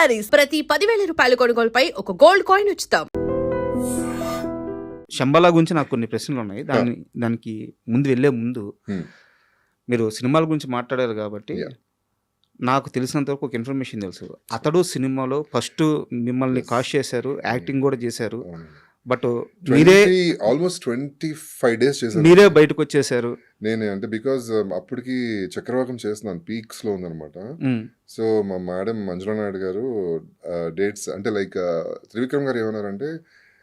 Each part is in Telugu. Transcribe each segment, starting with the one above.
శారీస్. ప్రతి పదివేల రూపాయల కొనుగోలుపై ఒక గోల్డ్ కాయిన్ ఉచితం. శంబలా గురించి నాకు కొన్ని ప్రశ్నలు ఉన్నాయి. దాని దానికి ముందు వెళ్ళే ముందు. మీరు సినిమాల గురించి మాట్లాడారు కాబట్టి. నాకు తెలిసినంత వరకు ఒక ఇన్ఫర్మేషన్ తెలుసు. అతడు సినిమాలో ఫస్ట్ మిమ్మల్ని కాస్ట్ చేశారు యాక్టింగ్ కూడా చేశారు. బట్ మీరే ఆల్మోస్ట్ ట్వంటీ ఫైవ్ డేస్ చేశాను. మీరే బయటకు వచ్చేసారు నేను అంటే బికాజ్ అప్పటికి చక్రవాకం చేస్తున్నాను పీక్స్లో ఉందన్నమాట సో మా మేడం మంజులా నాయుడు గారు డేట్స్ అంటే లైక్ త్రివిక్రమ్ గారు ఏమన్నారంటే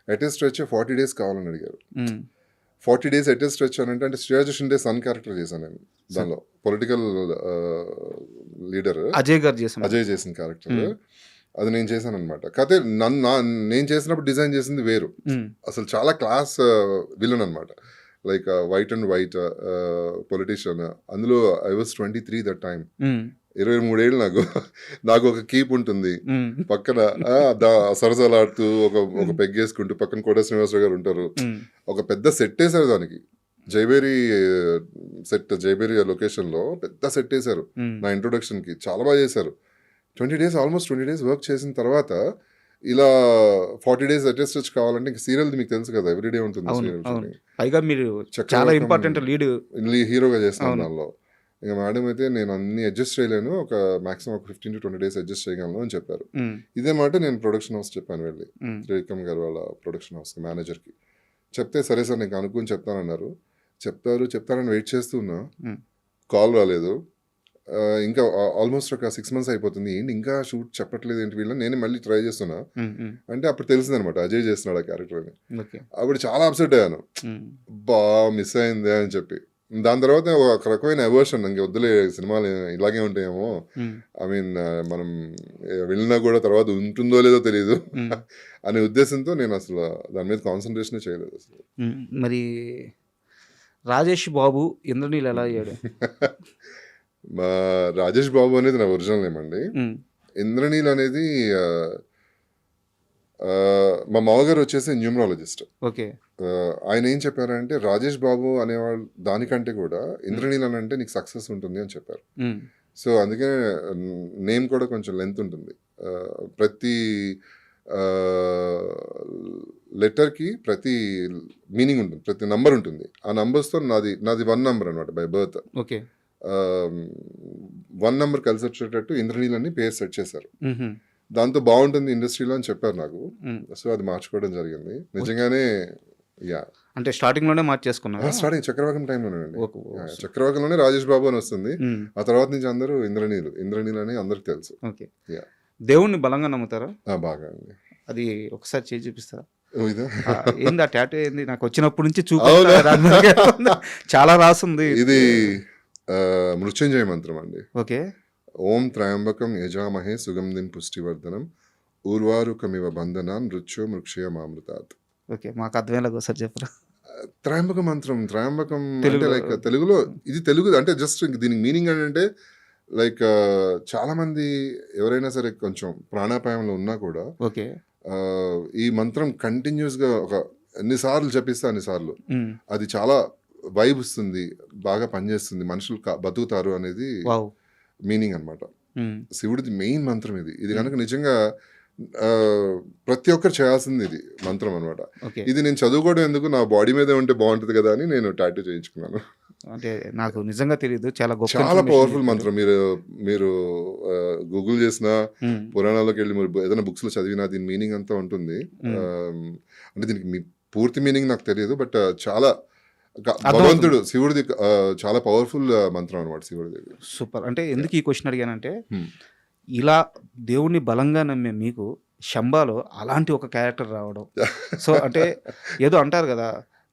అటెస్ట్ వచ్చి ఫార్టీ డేస్ కావాలని అడిగారు. ఫార్టీ డేస్ అటెస్ట్ వచ్చానంటే అంటే శ్రేయాజ షిండే సన్ క్యారెక్టర్ చేశాను నేను దానిలో. Political leader. అజయ్ గారు అజయ్ చేసిన క్యారెక్టర్. అది నేను చేశాను అనమాట కథ నన్ను నేను చేసినప్పుడు డిజైన్ చేసింది వేరు. అసలు చాలా క్లాస్ విలన్ అనమాట like white and white politician. అందులో I was twenty three that time ఇరవై మూడేళ్ళు నాకు. నాకు ఒక కీప్ ఉంటుంది. పక్కన సరసలాడుతూ ఒక ఒక పెగ్గేసుకుంటూ పక్కన కోట శ్రీనివాసరావు గారు ఉంటారు. ఒక పెద్ద సెట్ వేశారు దానికి. జైబేరి సెట్ జైబేరి లొకేషన్లో పెద్ద సెట్ వేశారు. ఉమ్, నా ఇంట్రొడక్షన్కి చాలా బాగా చేశారు. Twenty days almost twenty days work చేసిన తర్వాత ఇలా ఫార్టీ డేస్ అటెస్ట్ వచ్చి కావాలంటే ఇంకా సీరియల్ మీకు తెలుసు కదా ఎవ్రీడే ఉంటుంది shooting. పైగా మీరు చాలా ఇంపార్టెంట్ లీడ్ హీరోగా చేస్తాను. దానిలో. ఇక మేడం అయితే నేను అన్ని అడ్జస్ట్ చేయలేను ఒక మాక్సిమం ఒక fifteen to twenty days adjust చేయగలను అని చెప్పారు. ఇదే మాట నేను ప్రొడక్షన్ హౌస్ చెప్పాను వెళ్ళి. త్రివిక్రమ్ గారు వాళ్ళ ప్రొడక్షన్ హౌస్ మేనేజర్కి చెప్తే సరే సార్ నీకు అనుకుని చెప్తానన్నారు. చెప్తారు చెప్తారని వెయిట్ చేస్తూ ఉన్నా. Hmm. కాల్ రాలేదు. ఇంకా ఆల్మోస్ట్ ఒక సిక్స్ మంత్స్ అయిపోతుంది. ఏంటి? ఇంకా షూట్ చెప్పట్లేదు ఏంటి వీళ్ళని? నేను మళ్ళీ ట్రై చేస్తున్నా. అంటే అప్పుడు తెలిసింది అనమాట అజయ్ చేస్తున్నాడు ఆ క్యారెక్టర్ అని అప్పుడు చాలా అప్సెట్ అయ్యాను. బా మిస్ అయిందే అని చెప్పి. దాని తర్వాత ఒక రకమైన అవర్షన్ ఇంక వద్దులే సినిమాలు ఇలాగే ఉంటాయేమో. ఐ మీన్ మనం వెళ్ళినా కూడా తర్వాత ఉంటుందో లేదో తెలియదు అనే ఉద్దేశంతో నేను అసలు దాని మీద కాన్సన్ట్రేషన్ చేయలేదు అసలు. మరి రాజేష్ బాబు ఇంద్రనీళ్ళు ఎలా అయ్యాడు? రాజేష్ బాబు అనేది నా ఒరిజినల్ నేమ్ అండి. ఇంద్రనీల్ అనేది మా మామగారు వచ్చేసి న్యూమరాలజిస్ట్. ఓకే. ఆయన ఏం చెప్పారంటే రాజేష్ బాబు అనేవాళ్ళు దానికంటే కూడా ఇంద్రనీల్ అని అంటే నీకు సక్సెస్ ఉంటుంది అని చెప్పారు. సో అందుకే నేమ్ కూడా కొంచెం లెంత్ ఉంటుంది. ప్రతి లెటర్కి ప్రతి మీనింగ్ ఉంటుంది ప్రతి నంబర్ ఉంటుంది. ఆ నంబర్స్తో నాది నాది వన్ నంబర్ అనమాట by birth. Okay. One number కలిసి వచ్చేటట్టు ఇంద్రనీల్ అని పేరు సెట్ చేశారు. దాంతో బాగుంటుంది ఇండస్ట్రీలో అని చెప్పారు నాకు. సో అది మార్చుకోవడం జరిగింది. నిజంగానే యా. అంటే స్టార్టింగ్లోనే మార్చేసుకున్నా స్టార్టింగ్ చక్రవాకం టైంలోనే అండి. చక్రవాకంలోనే రాజేష్ బాబు అని వస్తుంది. ఆ తర్వాత నుంచి అందరూ ఇంద్రనీలు. ఇంద్రనీల్ అని అందరికి తెలుసు. ఓకే. దేవుణ్ణి బలంగా నమ్ముతారా? బాగా అండి. అది ఒకసారి చేసి చూపిస్తారా? ఏంది ఆ టాటూ ఏంది? నాకు వచ్చినప్పటి నుంచి? చూపి చాలా రాసుంది. ఇది మృత్యుంజయ మంత్రం అండి. ఓకే. ఓం త్రయంబకం యజామహే సుగంధిం పుష్టివర్ధనం ఊర్వారుకమివ బంధనాన్ మృత్యు మృక్షయ మామృతాత్. ఓకే మాకు అర్థమయ్యేలాగా ఒకసారి చెప్పరా? త్రయంబక మంత్రం త్రయంబకం అంటే లైక్ తెలుగులో ఇది తెలుగు అంటే జస్ట్ దీనికి మీనింగ్ ఏంటంటే లైక్ చాలా మంది ఎవరైనా సరే కొంచెం ప్రాణాపాయంలో ఉన్నా కూడా ఓకే. ఈ మంత్రం కంటిన్యూస్గా ఒక ఎన్నిసార్లు జపిస్తే అన్నిసార్లు. అది చాలా వైబ్ ఇస్తుంది బాగా పనిచేస్తుంది మనుషులు బతుకుతారు అనేది మీనింగ్ అన్నమాట. ఉమ్, శివుడిది మెయిన్ మంత్రం ఇది. ఇది కనుక నిజంగా ప్రతి ఒక్కరు చేయాల్సింది ఇది మంత్రం అన్నమాట. ఓకే. ఇది నేను చదువుకోవడం ఎందుకు నా బాడీ మీదే ఉంటే బాగుంటుంది కదా అని నేను టాటూ చేయించుకున్నాను. అంటే నాకు నిజంగా తెలియదు చాలా గొప్ప చాలా పవర్ఫుల్. మంత్రం. మీరు మీరు గూగుల్ చేసిన పురాణాల్లోకి వెళ్ళి మీరు ఏదైనా బుక్స్లో చదివినా దీని మీనింగ్ అంతా ఉంటుంది. అంటే దీనికి మీ పూర్తి మీనింగ్ నాకు తెలియదు బట్ చాలా. భగవంతుడు శివుడిది చాలా పవర్ఫుల్ మంత్రం అనమాట శివుడిది. సూపర్. అంటే ఎందుకు ఈ క్వశ్చన్ అడిగానంటే Hmm. ఇలా దేవుణ్ణి బలంగా నమ్మే మీకు శంబాలో అలాంటి ఒక క్యారెక్టర్ రావడం. సో అంటే ఏదో అంటారు కదా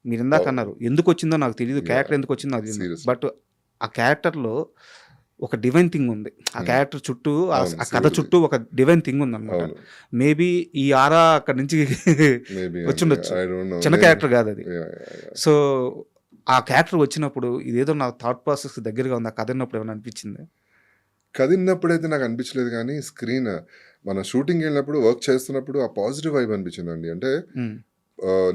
మీరు ఇందాక అన్నారు ఎందుకు వచ్చిందో నాకు తెలియదు. క్యారెక్టర్ ఎందుకు వచ్చిందో నాకు తెలియదు. బట్ ఆ క్యారెక్టర్లో ఒక డివైన్ థింగ్ ఉంది. ఆ Hmm. క్యారెక్టర్ చుట్టూ ఆ కథ. చుట్టూ ఒక డివైన్ థింగ్ ఉంది అనమాట మేబీ ఈ ఆరా అక్కడి నుంచి వచ్చుండొచ్చు. చిన్న క్యారెక్టర్ కాదు అది. సో ఆ క్యారెక్టర్ వచ్చినప్పుడు ఇదేదో నా థాట్ ప్రాసెస్ దగ్గరగా ఉంది ఆ కథ ఉన్నప్పుడు ఏమైనా అనిపించింది? కదిలినప్పుడైతే నాకు అనిపించలేదు కానీ స్క్రీన్ మన షూటింగ్ వెళ్ళినప్పుడు వర్క్ చేస్తున్నప్పుడు ఆ పాజిటివ్ వైబ్ అనిపించిందండి. అంటే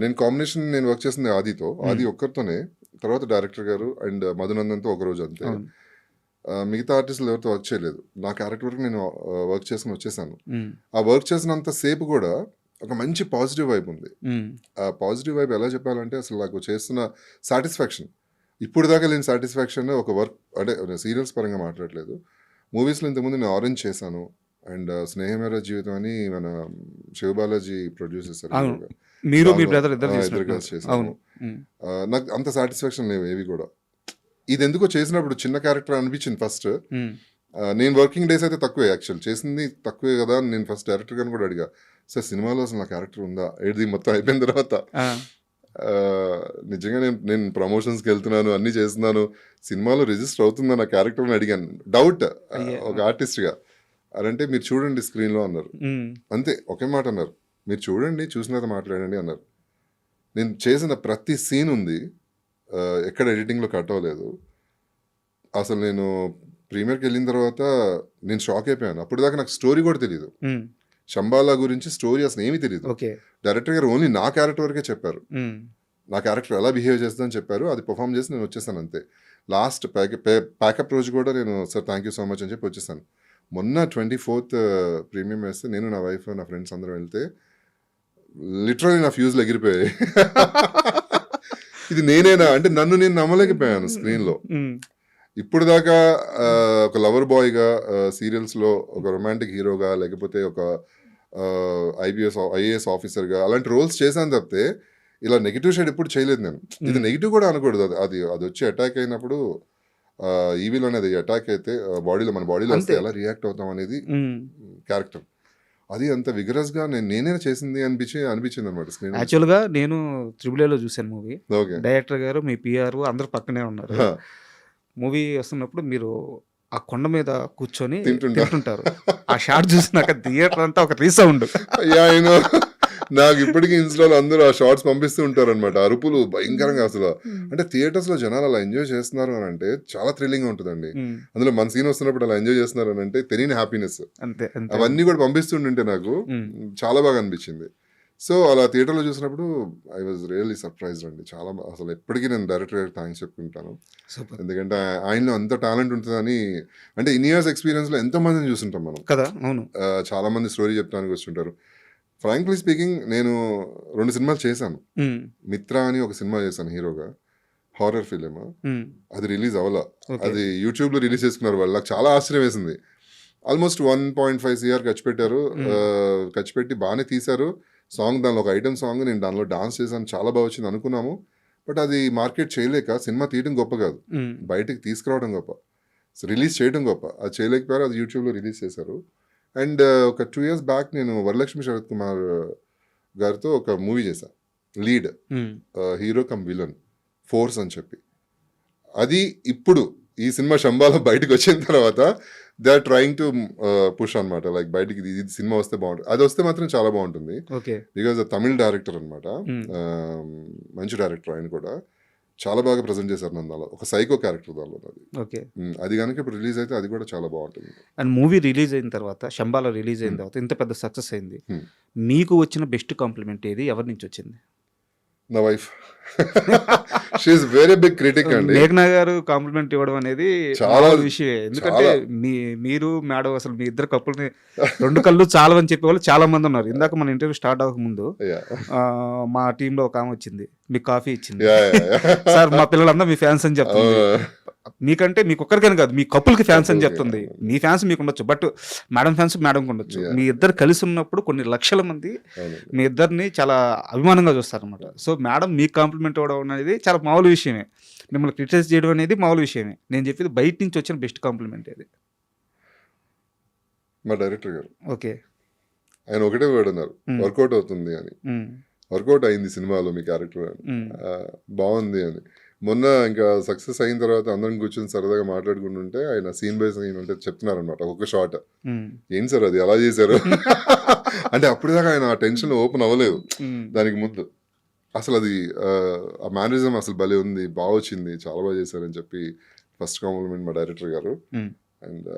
నేను కాంబినేషన్ నేను వర్క్ చేసింది ఆదితో ఆది ఒక్కరితోనే తర్వాత డైరెక్టర్ గారు అండ్ మధునందన్తో ఒక రోజు అంతే. మిగతా ఆర్టిస్టులు ఎవరితో వర్క్ చేయలేదు. నా క్యారెక్టర్ వరకు నేను వర్క్ చేసుకుని వచ్చేసాను. ఆ వర్క్ చేసినంత సేపు కూడా ఒక మంచి పాజిటివ్ వైబ్ ఉంది. ఆ పాజిటివ్ వైబ్ ఎలా చెప్పాలంటే అసలు నాకు చేస్తున్న సాటిస్ఫాక్షన్. ఇప్పుడు దాకా లేని సాటిస్ఫాక్షన్ ఒక వర్క్ అంటే సీరియల్స్ పరంగా మాట్లాడలేదు. మూవీస్లో ఇంతకుముందు నేను ఆరెంజ్ చేశాను. అండ్ స్నేహమేర జీవితం అని మన శివబాలాజీ ప్రొడ్యూస్ చేశారు. మీరు మీ బ్రదర్ ఇద్దరు కలిసి నాకు అంత సాటిస్ఫాక్షన్ లేవు ఏవి కూడా. ఇది ఎందుకో చేసినప్పుడు చిన్న క్యారెక్టర్ అనిపించింది ఫస్ట్. నేను వర్కింగ్ డేస్ అయితే తక్కువే యాక్చువల్ చేసింది తక్కువే కదా అని నేను ఫస్ట్ డైరెక్టర్ గారిని కూడా అడిగా. సార్ సినిమాలో అసలు నా క్యారెక్టర్ ఉందా? ఇది మొత్తం అయిపోయిన తర్వాత? నిజంగా నేను నేను ప్రమోషన్స్కి వెళ్తున్నాను అన్నీ చేస్తున్నాను. సినిమాలో రిజిస్టర్ అవుతుందా నా క్యారెక్టర్ అని అడిగాను. డౌట్. ఒక ఆర్టిస్ట్గా అదంటే మీరు చూడండి స్క్రీన్లో అన్నారు. అంతే ఒకే మాట అన్నారు. మీరు చూడండి చూసిన మాట్లాడండి అన్నారు. నేను చేసిన ప్రతి సీన్ ఉంది. ఎక్కడ ఎడిటింగ్లో కట్ అవ్వలేదు. అసలు నేను ప్రీమియర్కి వెళ్ళిన తర్వాత నేను షాక్ అయిపోయాను. అప్పుడు దాకా నాకు స్టోరీ కూడా తెలియదు శంబాలా గురించి స్టోరీ అసలు ఏమీ తెలియదు డైరెక్టర్ గారు ఓన్లీ నా క్యారెక్టర్ వరకే చెప్పారు. నా క్యారెక్టర్ ఎలా బిహేవ్ చేస్తుందని చెప్పారు. అది పర్ఫామ్ చేసి నేను వచ్చేసాను అంతే. లాస్ట్ ప్యాక్ ప్యాకప్ రోజు కూడా నేను sir thank you so much అని చెప్పి వచ్చేసాను. మొన్న ట్వంటీ ఫోర్త్ ప్రీమియం వేస్తే నేను నా వైఫ్ నా ఫ్రెండ్స్ అందరం వెళ్తే లిటరలీ నా ఫ్యూజ్లు ఎగిరిపోయాయి. ఇది నేనేనా? అంటే నన్ను నేను నమ్మలేకపోయాను స్క్రీన్లో ఇప్పుడు దాకా ఒక లవర్ బాయ్గా సీరియల్స్లో ఒక రొమాంటిక్ హీరోగా లేకపోతే ఒక ఐపీఎస్ ఐఏఎస్ ఆఫీసర్గా అలాంటి రోల్స్ చేశాను తప్పితే ఇలా నెగిటివ్ షేడ్ ఎప్పుడు చేయలేదు నేను. ఇది Hmm. నెగిటివ్ కూడా అనకూడదు. అది అది అది వచ్చి అటాక్ అయినప్పుడు ఈవీలో అనేది అటాక్ అయితే బాడీలో మన బాడీలో వస్తే. ఎలా రియాక్ట్ అవుతాం అనేది. క్యారెక్టర్ అది అంత విగరస్గా నేను నేనే చేసింది అనిపించి అనిపించింది అనమాట స్క్రీన్ యాక్చువల్గా నేను త్రిబుల్ ఏలో చూశాను మూవీ డైరెక్టర్ గారు మీ పిఆర్ అందరు పక్కనే ఉన్నారు. మూవీ వస్తున్నప్పుడు మీరు ఆ కొండ మీద కూర్చొని తింటుంటా. తింటుంటారు. ఆ షాట్ చూసినాక థియేటర్ అంతా ఒక రీసౌండ్. యా అయినో నాకు ఇప్పటికీ ఇన్స్టాలో అందరూ ఆ షార్ట్స్ పంపిస్తూ ఉంటారు అనమాట అరుపులు భయంకరంగా అసలు. అంటే థియేటర్స్లో జనాలు అలా ఎంజాయ్ చేస్తున్నారు అని అంటే చాలా థ్రిల్లింగ్ ఉంటుందండి. అందులో మన సీన్ వస్తున్నప్పుడు అలా ఎంజాయ్ చేస్తున్నారు అని అంటే తెలియని హ్యాపీనెస్ అవన్నీ కూడా పంపిస్తుంటుంటే నాకు చాలా బాగా అనిపించింది. సో అలా థియేటర్లో చూసినప్పుడు ఐ వాజ్ రియల్లీ సర్ప్రైజ్డ్ అండి. చాలా అసలు ఎప్పటికీ నేను డైరెక్టర్ గారికి థ్యాంక్స్ చెప్పుకుంటాను. ఎందుకంటే ఆయనలో అంత టాలెంట్ ఉంటుందని అంటే ఇన్ ఇయర్స్ ఎక్స్పీరియన్స్లో ఎంతో మందిని చూస్తుంటాం మనం. కదా అవును. చాలా మంది స్టోరీ చెప్తానికి వస్తుంటారు. ఫ్రాంక్లీ స్పీకింగ్ నేను రెండు సినిమాలు చేశాను. మిత్ర అని ఒక సినిమా చేశాను హీరోగా. హారర్ ఫిలిం అది రిలీజ్ అవ్వాల. అది యూట్యూబ్లో రిలీజ్ చేసుకున్నారు వాళ్ళు. నాకు చాలా ఆశ్చర్యం వేసింది. Almost one point five CR ఖర్చు పెట్టారు. ఖర్చు పెట్టి బాగానే తీశారు. సాంగ్ దానిలో ఒక ఐటమ్ సాంగ్ నేను దానిలో డాన్స్ చేశాను చాలా బాగా వచ్చింది అనుకున్నాము. బట్ అది మార్కెట్ చేయలేక సినిమా తీయడం గొప్ప కాదు. బయటికి తీసుకురావడం గొప్ప. రిలీజ్ చేయడం గొప్ప. అది చేయలేకపోయారు అది యూట్యూబ్లో రిలీజ్ చేశారు. అండ్ ఒక టూ ఇయర్స్ బ్యాక్ నేను వరలక్ష్మి శరత్ కుమార్ గారితో ఒక మూవీ చేశాను lead. Hero cum villain. Force అని చెప్పి. అది ఇప్పుడు ఈ సినిమా శంబాలో బయటకు వచ్చిన తర్వాత they are trying to push అనమాట లైక్ బయటికి ఇది సినిమా వస్తే బాగుంటుంది. అది వస్తే మాత్రం చాలా బాగుంటుంది. ఓకే. బికాజ్ తమిళ్ డైరెక్టర్ అనమాట. మంచి డైరెక్టర్ ఆయన కూడా. చాలా బాగా ప్రజెంట్ చేశారు నన్ను దానిలో. ఒక సైకో క్యారెక్టర్ దానిలో అది ఓకే. అది కనుక ఇప్పుడు రిలీజ్ అయితే అది కూడా చాలా బాగుంటుంది. అండ్ మూవీ రిలీజ్ అయిన తర్వాత శంబాలో రిలీజ్ అయిన తర్వాత ఇంత పెద్ద సక్సెస్ అయింది. మీకు వచ్చిన బెస్ట్ కాంప్లిమెంట్ ఏది? ఎవరి నుంచి వచ్చింది? నా wife. She very big critic అండి. మేఘనా గారు కాంప్లిమెంట్ ఇవ్వడం అనేది చాలా- విషయమే. ఎందుకంటే చాలా. మీ మీరు మేడం అసలు మీ ఇద్దరు కప్పుల్ని రెండు కళ్ళు చాలవని చెప్పే వాళ్ళు చాలా మంది ఉన్నారు. ఇందాక మన ఇంటర్వ్యూ స్టార్ట్ అవ్వక ముందు మా టీంలో ఒక ఆమె వచ్చింది. మీకు కాఫీ ఇచ్చింది. సార్ మా పిల్లలందరూ మీ ఫ్యాన్స్ అని చెప్తుంది. మీకంటే మీకు ఒక్కరికని కాదు మీ కప్పులకి ఫ్యాన్స్ అని చెప్తుంది. మీ ఫ్యాన్స్ మీకు ఉండొచ్చు. బట్ మేడం ఫ్యాన్స్ మేడం ఉండొచ్చు. మీ ఇద్దరు కలిసి ఉన్నప్పుడు కొన్ని లక్షల మంది. మీ ఇద్దరిని చాలా అభిమానంగా చూస్తారు అనమాట సో మేడం మీకు కాంప్లిమెంట్ ఇవ్వడం అనేది చాలా మామూలు విషయమే. మిమ్మల్ని క్రిటిసైజ్ చేయడం అనేది మామూలు విషయమే. నేను చెప్పేది బయట నుంచి వచ్చిన బెస్ట్ కాంప్లిమెంట్ అది మా డైరెక్టర్ గారు. ఓకే. ఆయన ఒకటే వర్డ్ అన్నారు. వర్కౌట్ అవుతుంది అని. వర్కౌట్ అయింది సినిమాలో మీ క్యారెక్టర్. బాగుంది అని. మొన్న ఇంకా సక్సెస్ అయిన తర్వాత అందరం కూర్చొని సరదాగా మాట్లాడుకుంటుంటే ఆయన సీన్ బై సీన్ ఉంటే చెప్తున్నారనమాట షాట్. ఉమ్, ఏంటి సార్ అది? ఎలా చేశారు? అంటే అప్పుడు దాకా ఆయన ఆ టెన్షన్ ఓపెన్ అవ్వలేదు. దానికి ముందు. అసలు అది ఆ, మేనరిజం అసలు భలే ఉంది బాగా వచ్చింది చాలా బాగా చేశారని చెప్పి ఫస్ట్ కాంప్లిమెంట్ మా డైరెక్టర్ గారు. అండ్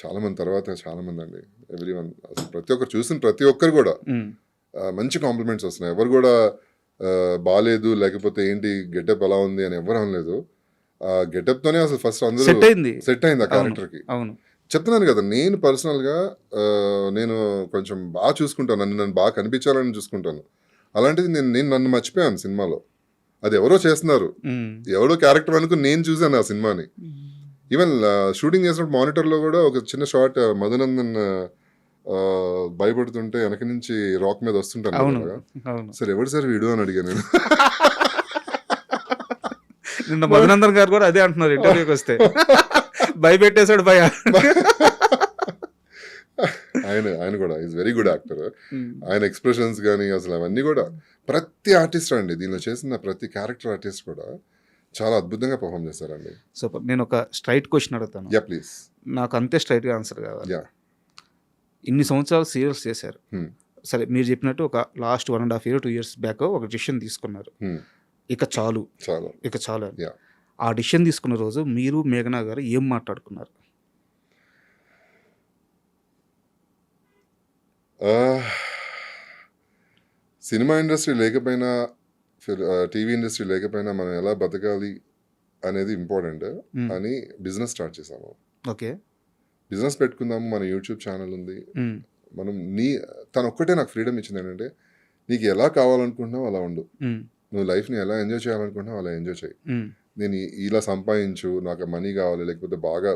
చాలా మంది తర్వాత చాలా మంది అండి. ఎవ్రీ వన్ అసలు ప్రతి ఒక్కరు చూసిన ప్రతి ఒక్కరు కూడా. మంచి కాంప్లిమెంట్స్ వస్తున్నాయి. ఎవరు కూడా ఆ, బాలేదు లేకపోతే ఏంటి గెటప్ ఎలా ఉంది అని ఎవరు అనలేదు. ఆ గెటప్ తోనే అసలు ఫస్ట్ అందరూ సెట్ అయింది. సెట్ అయింది ఆ. క్యారెక్టర్కి. అవును. చెప్తున్నాను కదా నేను పర్సనల్గా నేను కొంచెం బాగా చూసుకుంటాను. నన్ను నన్ను బాగా కనిపించాలని చూసుకుంటాను. అలాంటిది నేను నేను నన్ను మర్చిపోయాను సినిమాలో. అది ఎవరో చేస్తున్నారు. ఎవడో క్యారెక్టర్ అనుకుని నేను చూశాను ఆ సినిమాని. ఈవెన్ షూటింగ్ చేసినప్పుడు మానిటర్లో కూడా ఒక చిన్న షార్ట్ మధునందన్ భయపడుతుంటే వెనక నుంచి రాక్ మీద వస్తుంటాను సార్ ఎవరు సార్ వీడియో అని అడిగాను నేను? నిన్న మధునందన్ గారు కూడా అదే అంటున్నారు ఇంటర్వ్యూకి వస్తే. భయపెట్టేశాడు భయ. ఆయన ఆయన కూడా ఈజ్ వెరీ గుడ్ యాక్టర్ ఆయన ఎక్స్ప్రెషన్స్ కానీ అసలు అవన్నీ కూడా ప్రతి ఆర్టిస్ట్ అండి దీనిలో చేసిన ప్రతి క్యారెక్టర్ ఆర్టిస్ట్ కూడా చాలా అద్భుతంగా పర్ఫామ్ చేస్తారండి. సూపర్ నేను ఒక స్ట్రైట్ క్వశ్చన్ అడుగుతాను. యా ప్లీజ్ నాకు అంతే స్ట్రైట్గా ఆన్సర్ కావాలి. యా ఇన్ని సంవత్సరాలు సీరియల్స్ చేశారు. సరే మీరు చెప్పినట్టు ఒక last one and half year two years back ఒక డిసిషన్ తీసుకున్నారు. ఇక చాలు. చాలా. ఇక చాలు. ఆ డిసిషన్ తీసుకున్న రోజు మీరు మేఘనా గారు ఏం మాట్లాడుకున్నారు? సినిమా ఇండస్ట్రీ లేకపోయినా టీవీ ఇండస్ట్రీ లేకపోయినా మనం ఎలా బతకాలి అనేది ఇంపార్టెంట్. అని బిజినెస్ స్టార్ట్ చేసాము ఓకే. బిజినెస్ పెట్టుకుందాము మన యూట్యూబ్ ఛానల్ ఉంది. మనం నీ తను ఒక్కటే నాకు ఫ్రీడమ్ ఇచ్చింది ఏంటంటే నీకు ఎలా కావాలనుకుంటున్నావు అలా ఉండు. నువ్వు లైఫ్ని ఎలా ఎంజాయ్ చేయాలనుకుంటున్నావు అలా ఎంజాయ్ చేయి. నేను ఇలా సంపాదించు నాకు మనీ కావాలి లేకపోతే బాగా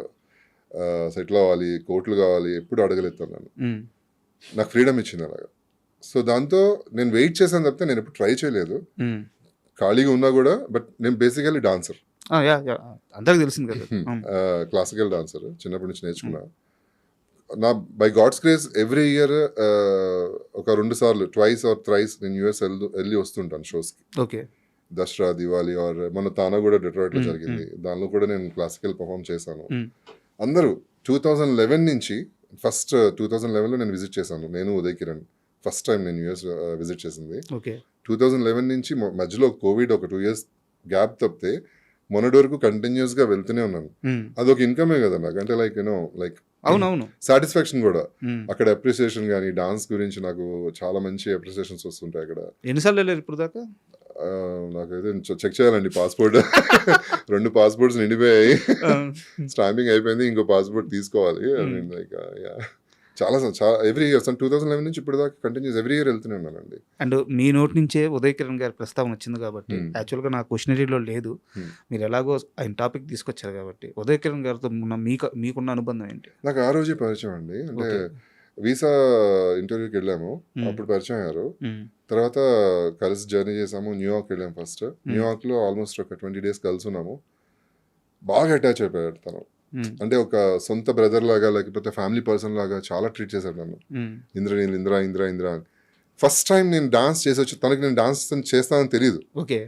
సెటిల్ అవ్వాలి కోట్లు కావాలి ఎప్పుడు అడగలేదు నన్ను. నాకు ఫ్రీడమ్ ఇచ్చింది అలాగా సో దాంతో నేను వెయిట్ చేశాను తప్పితే నేను ఎప్పుడు ట్రై చేయలేదు. ఖాళీగా ఉన్నా కూడా బట్ నేను బేసికల్లీ డాన్సర్. అందరికి తెలిసింది కదా. Hmm. క్లాసికల్ డాన్సర్ చిన్నప్పటి నుంచి నేర్చుకున్నా నా by God's craze every year ఒక రెండు సార్లు ట్వైస్ ఆర్ థ్రైస్ నేను యూఎస్ వెళ్ళి వెళ్ళి వస్తుంటాను షోస్కి ఓకే. దసరా దివాళీ ఆర్ మన తానా కూడా డెట్రాయిట్లో Mm, జరిగింది. దానిలో కూడా నేను క్లాసికల్ పర్ఫామ్ చేశాను. అందరూ టూ థౌజండ్ లెవెన్ నుంచి ఫస్ట్ టూ థౌజండ్ లెవెన్లో నేను విజిట్ చేశాను. నేను ఉదయ్ కిరణ్ ఫస్ట్ టైం నేను యూఎస్ విజిట్ చేసింది. టూ థౌజండ్ లెవెన్ నుంచి మధ్యలో కోవిడ్ ఒక టూ ఇయర్స్ గ్యాప్ తప్పితే మొన్నటి వరకు కంటిన్యూస్గా వెళ్తూనే ఉన్నాను. అదొక ఇన్కమే కదా నాకు. అంటే లైక్ యూనో లైక్ అవునవును. సాటిస్ఫాక్షన్ కూడా. అక్కడ అప్రిసియేషన్ కానీ డాన్స్ గురించి నాకు చాలా మంచి అప్రిసియేషన్స్ వస్తుంటాయి అక్కడ. ఎన్నిసార్లు వెళ్ళారు ఇప్పుడు దాకా? నాకైతే చెక్ చేయాలండి పాస్పోర్ట్ రెండు పాస్పోర్ట్స్ నిండిపోయాయి. స్టాంపింగ్ అయిపోయింది ఇంకో పాస్పోర్ట్ తీసుకోవాలి. లైక్ చాలా చాలా every year two thousand eleven నుంచి ఇప్పుడు దాకా కంటిన్యూస్ ఎవ్రీ ఇయర్ వెళ్తూనే ఉన్నానండి. అండ్ మీ నోటి నుంచే ఉదయ్ కిరణ్ గారి ప్రస్తావన వచ్చింది కాబట్టి Hmm. యాక్చువల్గా నా క్వశ్చనరీలో లేదు. Hmm. మీరు ఎలాగో ఆయన టాపిక్ తీసుకొచ్చారు కాబట్టి ఉదయ్ కిరణ్ గారితో ఉన్న మీకు మీకున్న అనుబంధం ఏంటి? నాకు ఆ రోజే పరిచయం అండి. అంటే వీసా ఇంటర్వ్యూకి వెళ్ళాము. Hmm. అప్పుడు పరిచయం అయ్యారు. Hmm. తర్వాత కలిసి జర్నీ చేసాము న్యూయార్క్ వెళ్ళాము ఫస్ట్ న్యూయార్క్లో ఆల్మోస్ట్ ఒక ట్వంటీ డేస్ కలిసి ఉన్నాము. బాగా అటాచ్ అయిపోయాడు తను. Hmm. అంటే ఒక సొంత బ్రదర్ లాగా లేకపోతే ఫ్యామిలీ పర్సన్ లాగా చాలా ట్రీట్ చేశాడు నన్ను Hmm. ఇంద్రనీల్ ఇంద్ర ఇంద్ర ఇంద్ర అని ఫస్ట్ టైం నేను డాన్స్ చేసి వచ్చి తనకి నేను డాన్స్ చేస్తానని తెలియదు ఓకే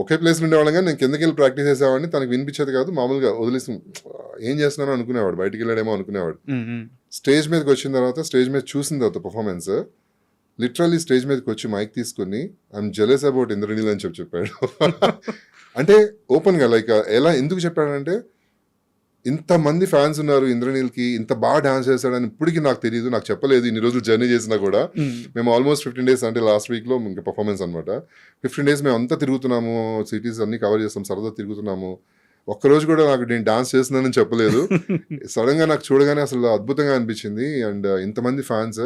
ఒకే ప్లేస్ ఉండేవాళ్ళం కానీ నేను కిందకి వెళ్ళి ప్రాక్టీస్ చేసేవాడిని తనకి వినిపించేది కాదు మామూలుగా వదిలేసి ఏం చేస్తున్నానో అనుకునేవాడు బయటికి వెళ్ళాడేమో అనుకునేవాడు Hmm. Hmm. స్టేజ్ మీదకి వచ్చిన తర్వాత స్టేజ్ మీద చూసిన తర్వాత పర్ఫార్మెన్స్ లిటరల్లీ స్టేజ్ మీదకి వచ్చి మైక్ తీసుకుని ఐఎమ్ జెలస్ అబౌట్ ఇంద్రనీల్ అని చెప్పి చెప్పాడు అంటే ఓపెన్గా లైక్ ఎలా ఎందుకు చెప్పాడంటే ఇంతమంది ఫ్యాన్స్ ఉన్నారు ఇంద్రనీల్కి ఇంత బాగా డాన్స్ చేశాడని ఇప్పటికీ నాకు తెలియదు నాకు చెప్పలేదు. ఇన్ని రోజులు జర్నీ చేసినా కూడా. మేము. ఆల్మోస్ట్ ఫిఫ్టీన్ డేస్ అంటే లాస్ట్ వీక్లో ఇంకా పర్ఫార్మెన్స్ అనమాట ఫిఫ్టీన్ డేస్ మేము అంతా తిరుగుతున్నాము సిటీస్ అన్ని కవర్ చేస్తాం సరదా తిరుగుతున్నాము. ఒక్కరోజు కూడా నాకు నేను డాన్స్ చేస్తున్నానని చెప్పలేదు. సడన్గా నాకు చూడగానే అసలు అద్భుతంగా అనిపించింది. అండ్ ఇంతమంది ఫ్యాన్స్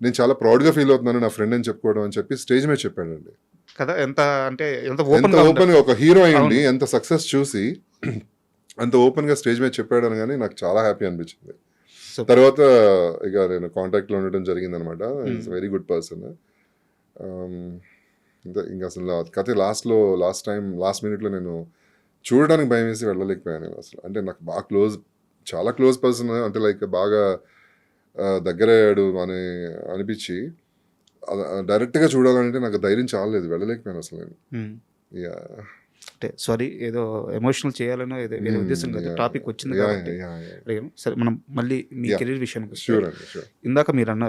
నేను చాలా ప్రౌడ్గా ఫీల్ అవుతున్నాను నా ఫ్రెండ్ అని చెప్పుకోవడం అని చెప్పి స్టేజ్ మీద చెప్పాడండి. కదా ఎంత అంటే ఎంత ఓపెన్ ఎంత ఓపెన్గా ఒక హీరో అయ్యండి ఎంత సక్సెస్ చూసి అంత ఓపెన్గా స్టేజ్ మీద చెప్పాడు అని నాకు చాలా హ్యాపీ అనిపించింది. తర్వాత ఇక నేను కాంటాక్ట్లో ఉండడం జరిగింది అనమాట ఇట్స్ వెరీ గుడ్ పర్సన్ ఇంకా అసలు కథ లాస్ట్లో లాస్ట్ టైం లాస్ట్ మినిట్లో నేను చూడడానికి భయం వేసి వెళ్ళలేకపోయాను నేను అసలు. అంటే నాకు బాగా క్లోజ్ చాలా క్లోజ్ పర్సన్ అంటే లైక్ బాగా దగ్గరయ్యాడు అని అనిపించి డైరెక్ట్గా చూడాలంటే నాకు ధైర్యం చాలలేదు. వెళ్ళలేకపోయాను అసలు నేను. యా అంటే సారీ ఏదో ఎమోషనల్ చేయాలనో ఏదో వేరే ఉద్దేశం కాదు. టాపిక్ వచ్చింది కాబట్టి. సరే మనం మళ్ళీ మీ. కెరీర్ విషయానికి ఇందాక మీరు అన్నారు